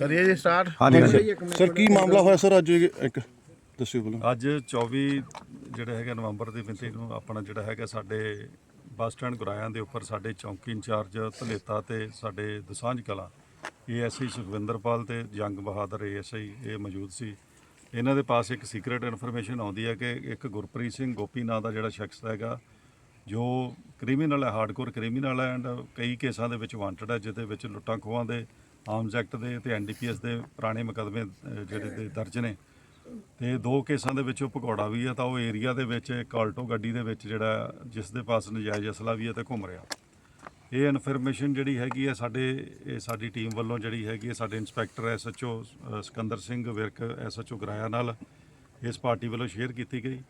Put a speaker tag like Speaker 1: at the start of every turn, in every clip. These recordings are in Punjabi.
Speaker 1: ਕਰੀਏ ਜੀ ਸਟਾਰਟ
Speaker 2: ਹਾਂਜੀ
Speaker 3: ਸਰ ਕੀ ਮਾਮਲਾ ਹੋਇਆ ਸਰ ਅੱਜ ਇੱਕ? ਦੱਸਿਓ ਬੋਲੋ
Speaker 2: ਅੱਜ 24 ਜਿਹੜੇ ਹੈਗੇ ਨਵੰਬਰ ਦੀ ਮਿਤੀ ਨੂੰ ਆਪਣਾ ਜਿਹੜਾ ਹੈਗਾ ਸਾਡੇ ਬੱਸ ਸਟੈਂਡ ਗੁਰਾਇਆਂ ਦੇ ਉੱਪਰ ਸਾਡੇ ਚੌਂਕੀ ਇੰਚਾਰਜ ਧਲੇਤਾ ਤੇ ਸਾਡੇ ਦਸਾਂਝ ਕਲਾ ਏਐਸਆਈ ਸੁਖਵਿੰਦਰਪਾਲ ਤੇ ਜੰਗ ਬਹਾਦਰ ਏਐਸਆਈ ਇਹ ਮੌਜੂਦ ਸੀ। ਇਹਨਾਂ ਦੇ ਪਾਸ ਇੱਕ ਸੀਕ੍ਰੀਟ ਇਨਫੋਰਮੇਸ਼ਨ ਆਉਂਦੀ ਹੈ ਕਿ ਇੱਕ ਗੁਰਪ੍ਰੀਤ ਸਿੰਘ ਗੋਪੀ ਨਾਂ ਦਾ ਜਿਹੜਾ ਸ਼ਖਸ ਹੈਗਾ ਜੋ ਕ੍ਰਿਮੀਨਲ ਹੈ ਹਾਰਡਕੋਰ ਕ੍ਰਿਮੀਨਲ ਹੈ ਐਂਡ ਕਈ ਕੇਸਾਂ ਦੇ ਵਿੱਚ ਵਾਂਟਡ ਹੈ ਜਿਹਦੇ ਵਿੱਚ ਲੁੱਟਾਂ ਖੋਹਾਂ ਦੇ ਆਰਮਸ ਐਕਟ ਦੇ ਤੇ ਐਨਡੀਪੀਐਸ ਦੇ ਪੁਰਾਣੇ ਮੁਕੱਦਮੇ ਜਿਹੜੇ ਦੇ ਦਰਜ ਨੇ। ਤੇ ਦੋ ਕੇਸਾਂ ਦੇ ਵਿੱਚੋਂ ਭਗੌੜਾ ਵੀ ਹੈ ਤਾਂ ਉਹ ਏਰੀਆ ਦੇ ਵਿੱਚ ਇੱਕ ਆਲਟੋ ਗੱਡੀ ਦੇ ਵਿੱਚ ਜਿਹੜਾ ਜਿਸ ਦੇ ਪਾਸ ਨਜਾਇਜ਼ ਅਸਲਾ ਵੀ ਹੈ ਤੇ ਘੁੰਮ ਰਿਹਾ। ਇਹ ਇਨਫੋਰਮੇਸ਼ਨ ਜਿਹੜੀ ਹੈਗੀ ਹੈ ਸਾਡੇ ਇਹ ਸਾਡੀ ਟੀਮ ਵੱਲੋਂ ਜਿਹੜੀ ਹੈਗੀ ਹੈ ਸਾਡੇ inspector SHO Sikandar Singh Virk SHO Goraya ਨਾਲ ਇਸ ਪਾਰਟੀ ਵੱਲੋਂ ਸ਼ੇਅਰ ਕੀਤੀ ਗਈ।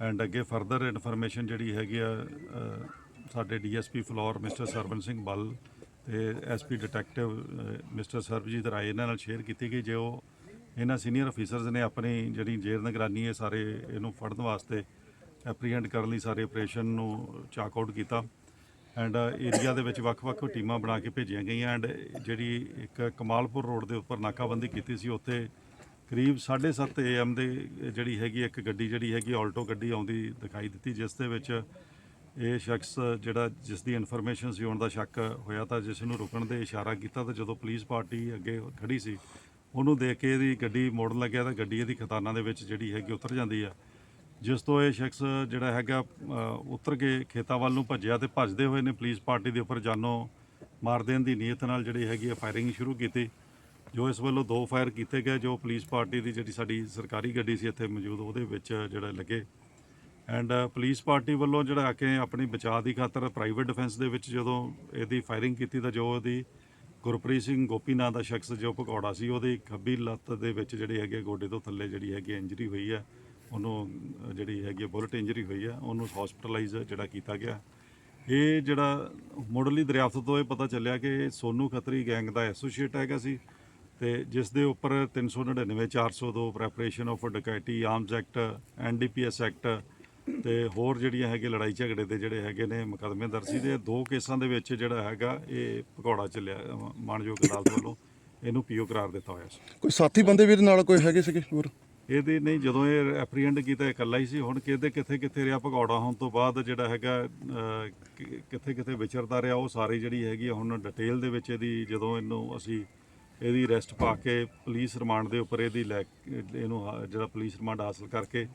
Speaker 2: ਐਂਡ ਅੱਗੇ ਫਰਦਰ ਇਨਫੋਰਮੇਸ਼ਨ ਜਿਹੜੀ ਹੈਗੀ ਆ ਅ, ਸਾਡੇ ਡੀਐਸਪੀ ਫਲੋਰ ਮਿਸਟਰ ਸਰਵਨ ਸਿੰਘ ਬੱਲ ਤੇ SP detective mister Sarabjit Rai ਇਹਨਾਂ ਨਾਲ ਸ਼ੇਅਰ ਕੀਤੀ ਗਈ, ਜੋ ਇਹਨਾਂ ਸੀਨੀਅਰ ਅਫੀਸਰਸ ਨੇ ਆਪਣੀ ਜਿਹੜੀ ਜੇਲ੍ਹ ਨਿਗਰਾਨੀ ਹੈ, ਸਾਰੇ ਇਹਨੂੰ ਫੜਨ ਵਾਸਤੇ ਐਪਰੀਹੈਂਡ ਕਰਨ ਲਈ ਸਾਰੇ ਆਪਰੇਸ਼ਨ ਨੂੰ ਚਾਕ ਆਊਟ ਕੀਤਾ ਐਂਡ ਏਰੀਆ ਦੇ ਵਿੱਚ ਵੱਖ-ਵੱਖ ਟੀਮਾਂ ਬਣਾ ਕੇ ਭੇਜੀਆਂ ਗਈਆਂ ਐਂਡ ਜਿਹੜੀ ਇੱਕ ਕਮਾਲਪੁਰ ਰੋਡ ਦੇ ਉੱਪਰ ਨਾਕਾਬੰਦੀ ਕੀਤੀ ਸੀ, ਉੱਥੇ ਕਰੀਬ 7:30 ਏਐਮ ਦੇ ਜਿਹੜੀ ਹੈਗੀ ਇੱਕ ਗੱਡੀ ਜਿਹੜੀ ਹੈਗੀ, ਆਲਟੋ ਗੱਡੀ ਆਉਂਦੀ ਦਿਖਾਈ ਦਿੱਤੀ, ਜਿਸ ਦੇ ਵਿੱਚ ਇਹ ਸ਼ਖਸ ਜਿਹੜਾ ਜਿਸ ਦੀ ਇਨਫੋਰਮੇਸ਼ਨ ਸੀ ਹੋਣ ਦਾ ਸ਼ੱਕ ਹੋਇਆ ਤਾਂ ਜਿਸ ਨੂੰ ਰੁਕਣ ਦੇ ਇਸ਼ਾਰਾ ਕੀਤਾ ਤਾਂ ਜਦੋਂ ਪੁਲਿਸ ਪਾਰਟੀ ਅੱਗੇ ਖੜੀ ਸੀ, ਉਹਨੂੰ ਦੇਖ ਕੇ ਇਹਦੀ ਗੱਡੀ ਮੋੜਨ ਲੱਗਿਆ ਤਾਂ ਗੱਡੀ ਇਹਦੀ ਖਤਾਨਾਂ ਦੇ ਵਿੱਚ ਜਿਹੜੀ ਹੈਗੀ ਉਤਰ ਜਾਂਦੀ ਆ। ਜਿਸ ਤੋਂ ਇਹ ਸ਼ਖਸ ਜਿਹੜਾ ਹੈਗਾ ਉਤਰ ਕੇ ਖੇਤਾਂ ਵੱਲ ਨੂੰ ਭੱਜਿਆ ਤੇ ਭੱਜਦੇ ਹੋਏ ਨੇ ਪੁਲਿਸ ਪਾਰਟੀ ਦੇ ਉੱਪਰ ਜਾਨੋਂ ਮਾਰ ਦੇਣ ਦੀ ਨੀਅਤ ਨਾਲ ਜਿਹੜੀ ਹੈਗੀ ਹੈ ਫਾਇਰਿੰਗ ਸ਼ੁਰੂ ਕੀਤੀ, ਜੋ ਇਸ ਵੱਲੋਂ ਦੋ ਫਾਇਰ ਕੀਤੇ ਗਏ, ਜੋ ਪੁਲਿਸ ਪਾਰਟੀ ਦੀ ਜਿਹੜੀ ਸਾਡੀ ਸਰਕਾਰੀ ਗੱਡੀ ਸੀ ਇੱਥੇ ਮੌਜੂਦ, ਉਹਦੇ ਵਿੱਚ ਜਿਹੜਾ ਲੱਗੇ। ਐਂਡ ਪੁਲਿਸ ਪਾਰਟੀ ਵੱਲੋਂ ਜਿਹੜਾ ਆ ਕੇ ਆਪਣੀ ਬਚਾਅ ਦੀ ਖਾਤਰ ਪ੍ਰਾਈਵੇਟ ਡਿਫੈਂਸ ਦੇ ਵਿੱਚ ਜਦੋਂ ਇਹਦੀ ਫਾਇਰਿੰਗ ਕੀਤੀ ਤਾਂ ਜੋ ਇਹਦੀ ਗੁਰਪ੍ਰੀਤ ਸਿੰਘ ਗੋਪੀ ਨਾਂ ਦਾ ਸ਼ਖਸ ਜੋ ਭਗੌੜਾ ਸੀ ਉਹਦੀ ਖੱਬੀ ਲੱਤ ਦੇ ਵਿੱਚ ਜਿਹੜੀ ਹੈਗੀ ਹੈ, ਗੋਡੇ ਤੋਂ ਥੱਲੇ ਜਿਹੜੀ ਹੈਗੀ ਇੰਜਰੀ ਹੋਈ ਹੈ ਉਹਨੂੰ ਜਿਹੜੀ ਹੈਗੀ ਬੁਲਟ ਇੰਜਰੀ ਹੋਈ ਹੈ ਉਹਨੂੰ ਹਸਪੀਟਲਾਈਜ਼ ਜਿਹੜਾ ਕੀਤਾ ਗਿਆ। ਇਹ ਜਿਹੜਾ ਮੁੱਢਲੀ ਦਰਿਆਫਤ ਤੋਂ ਇਹ ਪਤਾ ਚੱਲਿਆ ਕਿ ਇਹ ਸੋਨੂ ਖੱਤਰੀ ਗੈਂਗ ਦਾ ਐਸੋਸੀਏਟ ਹੈਗਾ ਸੀ ਤੇ ਜਿਸ ਦੇ ਉੱਪਰ 399 402 preparation of dacoity arms act NDPS act ਤੇ ਹੋਰ ਜਿਹੜੀਆਂ ਹੈਗੇ ਲੜਾਈ ਝਗੜੇ ਦੇ ਜਿਹੜੇ ਹੈਗੇ ਨੇ ਮੁਕੱਦਮੇ ਦਰਜ ਸੀ ਦੇ ਦੋ ਕੇਸਾਂ ਦੇ ਵਿੱਚ ਜਿਹੜਾ ਹੈਗਾ ਇਹ ਭਗੌੜਾ ਚੱਲਿਆ ਅ, ਮਾਣਯੋਗ ਅਦਾਲਤ ਵੱਲੋਂ ਇਹਨੂੰ ਪੀਓ ਕਰਾਰ ਦਿੱਤਾ ਹੋਇਆ ਸੀ।
Speaker 3: ਕੋਈ ਸਾਥੀ ਬੰਦੇ ਵੀ ਇਹਦੇ ਨਾਲ ਕੋਈ ਹੈਗੇ ਸੀਗੇ ਹੋਰ?
Speaker 2: ਇਹਦੇ ਨਹੀਂ ਜਦੋਂ ਇਹ ਐਪਰੀਹੈਂਡ ਕੀਤਾ ਇਕੱਲਾ ਹੀ ਸੀ। ਹੁਣ ਕਿਤੇ ਕਿੱਥੇ ਕਿੱਥੇ ਰਿਹਾ ਭਗੌੜਾ ਹੋਣ ਤੋਂ ਬਾਅਦ ਜਿਹੜਾ ਹੈਗਾ ਕਿੱਥੇ ਕਿੱਥੇ ਵਿਚਰਦਾ ਰਿਹਾ ਉਹ ਸਾਰੀ ਜਿਹੜੀ ਹੈਗੀ ਹੁਣ ਡਿਟੇਲ ਦੇ ਵਿੱਚ ਇਹਦੀ ਜਦੋਂ ਇਹਨੂੰ ਅਸੀਂ ਇਹਦੀ ਅਰੈਸਟ ਪਾ ਕੇ ਪੁਲਿਸ ਰਿਮਾਂਡ ਦੇ ਉੱਪਰ ਇਹਦੀ ਲੈ ਇਹਨੂੰ ਜਿਹੜਾ ਪੁਲਿਸ ਰਿਮਾਂਡ ਹਾਸਲ ਕਰਕੇ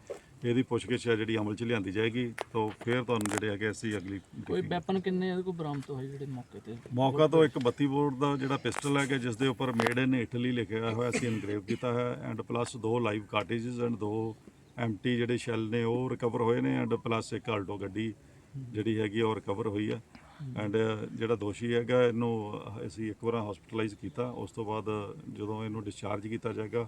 Speaker 2: ਇਹਦੀ ਪੁੱਛਗਿੱਛ ਹੈ ਜਿਹੜੀ ਅਮਲ 'ਚ ਲਿਆਂਦੀ ਜਾਏਗੀ ਤਾਂ ਫਿਰ ਤੁਹਾਨੂੰ ਜਿਹੜੇ ਹੈਗੇ ਅਸੀਂ ਅਗਲੀ
Speaker 4: ਕੋਈ ਵੈਪਨ ਕਿੰਨੇ ਇਹਦੇ ਕੋਲ ਬਰਾਮਦ ਹੋਏ ਜਿਹੜੇ ਮੌਕੇ ਤੇ।
Speaker 2: ਮੌਕਾ ਤੋਂ ਇੱਕ 32 ਬੋਰ ਦਾ ਜਿਹੜਾ ਪਿਸਟਲ ਹੈਗਾ ਜਿਸ ਦੇ ਉੱਪਰ ਮੇਡ ਇਨ ਇਟਲੀ ਲਿਖਿਆ ਹੋਇਆ ਸੀ ਇਨਗ੍ਰੇਵ ਕੀਤਾ ਹੈ ਐਂਡ ਪਲੱਸ ਦੋ ਲਾਈਵ ਕਾਰਟੇਜਸ ਐਂਡ ਦੋ ਐਮਟੀ ਜਿਹੜੇ ਸ਼ੈਲ ਨੇ ਉਹ ਰਿਕਵਰ ਹੋਏ ਨੇ ਐਂਡ ਪਲੱਸ ਇੱਕ ਆਲਟੋ ਗੱਡੀ ਜਿਹੜੀ ਹੈਗੀ ਉਹ ਰਿਕਵਰ ਹੋਈ ਆ। ਐਂਡ ਜਿਹੜਾ ਦੋਸ਼ੀ ਹੈਗਾ ਇਹਨੂੰ ਅਸੀਂ ਇੱਕ ਵਾਰ ਹਸਪੀਟਲਾਈਜ਼ ਕੀਤਾ। ਉਸ ਤੋਂ ਬਾਅਦ ਜਦੋਂ ਇਹਨੂੰ ਡਿਸਚਾਰਜ ਕੀਤਾ ਜਾਏਗਾ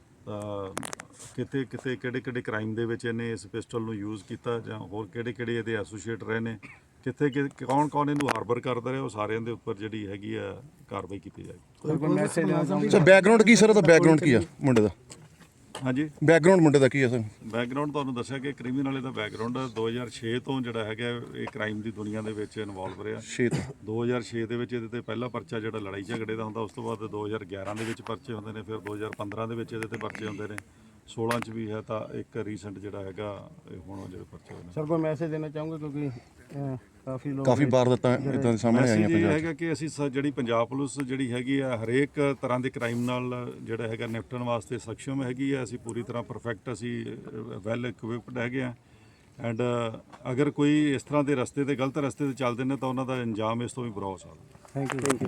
Speaker 2: ਕਿਤੇ ਕਿਤੇ ਕਿਹੜੇ ਕਿਹੜੇ ਕ੍ਰਾਈਮ ਦੇ ਵਿੱਚ ਇਹਨੇ ਇਸ ਪਿਸਟਲ ਨੂੰ ਯੂਜ਼ ਕੀਤਾ ਜਾਂ ਹੋਰ ਕਿਹੜੇ ਕਿਹੜੇ ਇਹਦੇ ਐਸੋਸੀਏਟ ਰਹੇ ਨੇ? ਕਿੱਥੇ ਕਿ ਕੌਣ ਕੌਣ ਇਹਨੂੰ ਹਾਰਬਰ ਕਰਦਾ ਰਿਹਾ? ਉਹ ਸਾਰਿਆਂ ਦੇ ਉੱਪਰ ਜਿਹੜੀ ਹੈਗੀ ਆ ਕਾਰਵਾਈ ਕੀਤੀ ਜਾਏਗੀ।
Speaker 3: ਸਰ ਬੈਕਗ੍ਰਾਉਂਡ ਕੀ ਸਰ ਉਹਦਾ ਬੈਕਗ੍ਰਾਉਂਡ ਕੀ ਆ ਮੁੰਡੇ ਦਾ?
Speaker 2: ਹਾਂਜੀ।
Speaker 3: ਬੈਕਗ੍ਰਾਉਂਡ ਮੁੰਡੇ ਦਾ ਕੀ ਆ ਸਰ?
Speaker 2: ਬੈਕਗ੍ਰਾਉਂਡ ਤੁਹਾਨੂੰ ਦੱਸਿਆ ਕਿ ਕ੍ਰਿਮੀਨਲ ਇਹਦਾ ਬੈਕਗ੍ਰਾਉਂਡ 2006 ਤੋਂ ਜਿਹੜਾ ਹੈਗਾ ਇਹ ਕ੍ਰਾਈਮ ਦੀ ਦੁਨੀਆ ਦੇ ਵਿੱਚ ਇਨਵੋਲਵ ਰਿਹਾ।
Speaker 3: 6 ਤੋਂ।
Speaker 2: 2006 ਦੇ ਵਿੱਚ ਇਹਦੇ ਤੇ ਪਹਿਲਾ ਪਰਚਾ ਜਿਹੜਾ ਲੜਾਈ ਝਗੜੇ ਦਾ ਹੁੰਦਾ ਉਸ ਤੋਂ ਬਾਅਦ 2011 ਦੇ ਵਿੱਚ ਪਰਚੇ ਹੁੰਦੇ ਨੇ ਫਿਰ 2015 ਦੇ ਵਿੱਚ ਇਹਦੇ ਤੇ ਪਰਚੇ ਹੁੰਦੇ ਨੇ। 16 ਚ ਵੀ ਹੈ ਤਾਂ ਇੱਕ ਰੀਸੈਂਟ ਜਿਹੜਾ ਹੈਗਾ ਇਹ ਹੁਣ ਜਿਹੜੇ ਪਰਚੇ ਹੋਏ ਨੇ।
Speaker 1: ਸਰ ਕੋਈ ਮੈਸੇਜ ਦੇਣਾ ਚਾਹੋਗੇ ਕਿਉਂਕਿ ਅਹ, ਕਾਫੀ ਲੋਕ
Speaker 3: ਕਾਫੀ ਵਾਰ ਦਿੱਤਾ ਇਦਾਂ ਦੇ ਸਾਹਮਣੇ ਆਈਆਂ
Speaker 2: ਮੈਸੇਜ ਇਹ
Speaker 3: ਪੰਜਾਬ 'ਚ।
Speaker 2: ਹੈਗਾ ਕਿ ਅਸੀਂ ਸ- ਜਿਹੜੀ ਪੰਜਾਬ ਪੁਲਿਸ ਜਿਹੜੀ ਹੈਗੀ ਆ ਹਰੇਕ ਤਰ੍ਹਾਂ ਦੇ ਕ੍ਰਾਈਮ ਨਾਲ ਜਿਹੜਾ ਹੈਗਾ ਨਿਪਟਣ ਵਾਸਤੇ ਸક્ષਮ ਹੈਗੀ ਆ। ਅਸੀਂ ਪੂਰੀ ਤਰ੍ਹਾਂ ਪਰਫੈਕਟ ਅਸੀਂ ਵੈਲ ਇਕਵਿਪਡ ਹੈਗੇ ਆ। ਐਂਡ ਅਗਰ ਕੋਈ ਇਸ ਤਰ੍ਹਾਂ ਦੇ ਰਸਤੇ ਤੇ ਗਲਤ ਰਸਤੇ ਤੇ ਚੱਲਦੇ ਨੇ ਤਾਂ ਉਹਨਾਂ ਦਾ ਅੰਜਾਮ ਇਸ ਤੋਂ ਵੀ ਬੁਰਾ ਹੋ ਸਕਦਾ।
Speaker 1: Thank you